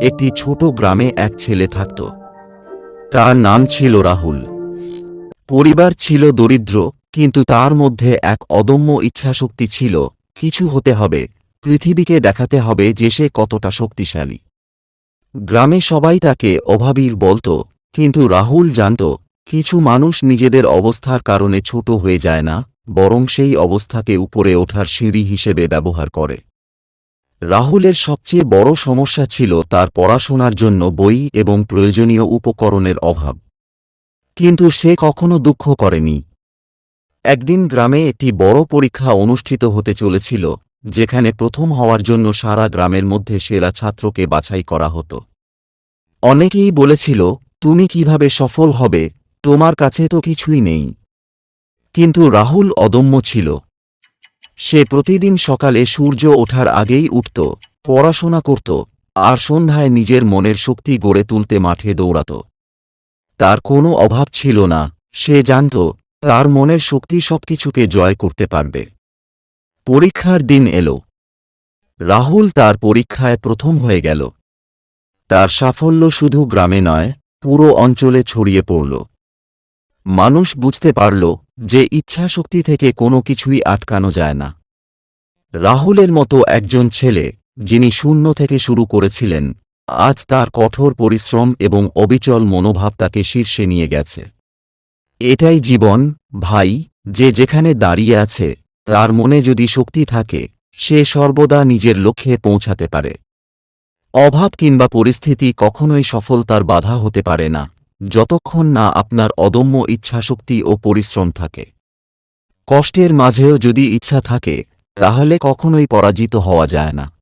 একটি ছোট গ্রামে এক ছেলে থাকত। তার নাম ছিল রাহুল। পরিবার ছিল দরিদ্র, কিন্তু তার মধ্যে এক অদম্য ইচ্ছাশক্তি ছিল, কিছু হতে হবে, পৃথিবীকে দেখাতে হবে যে সে কতটা শক্তিশালী। গ্রামে সবাই তাকে অভাবীর বলত, কিন্তু রাহুল জানত, কিছু মানুষ নিজেদের অবস্থার কারণে ছোট হয়ে যায় না, বরং সেই অবস্থাকে উপরে ওঠার সিঁড়ি হিসেবে ব্যবহার করে। রাহুলের সবচেয়ে বড় সমস্যা ছিল তার পড়াশোনার জন্য বই এবং প্রয়োজনীয় উপকরণের অভাব। কিন্তু সে কখনো দুঃখ করেনি। একদিন গ্রামে একটি বড় পরীক্ষা অনুষ্ঠিত হতে চলেছিল, যেখানে প্রথম হওয়ার জন্য সারা গ্রামের মধ্যে সেরা ছাত্রকে বাছাই করা হতো। অনেকেই বলেছিল, তুমি কীভাবে সফল হবে? তোমার কাছে তো কিছুই নেই। কিন্তু রাহুল অদম্য ছিল। সে প্রতিদিন সকালে সূর্য ওঠার আগেই উঠত, পড়াশোনা করত, আর সন্ধ্যায় নিজের মনের শক্তি গড়ে তুলতে মাঠে দৌড়াত। তার কোনো অভাব ছিল না, সে জানত, তার মনের শক্তি সবকিছুকে জয় করতে পারবে। পরীক্ষার দিন এল। রাহুল তার পরীক্ষায় প্রথম হয়ে গেল। তার সাফল্য শুধু গ্রামে নয়, পুরো অঞ্চলে ছড়িয়ে পড়ল। মানুষ বুঝতে পারল যে ইচ্ছাশক্তি থেকে কোনো কিছুই আটকানো যায় না। রাহুলের মতো একজন ছেলে, যিনি শূন্য থেকে শুরু করেছিলেন, আজ তার কঠোর পরিশ্রম এবং অবিচল মনোভাব তাকে শীর্ষে নিয়ে গেছে। এটাই জীবন, ভাই, যে যেখানে দাঁড়িয়ে আছে, তার মনে যদি শক্তি থাকে, সে সর্বদা নিজের লক্ষ্যে পৌঁছাতে পারে। অভাব কিংবা পরিস্থিতি কখনোই সফলতার বাধা হতে পারে না। যতক্ষণ না আপনার অদম্য ইচ্ছাশক্তি ও পরিশ্রম থাকে। কষ্টের মাঝেও যদি ইচ্ছা থাকে, তাহলে কখনোই পরাজিত হওয়া যায় না।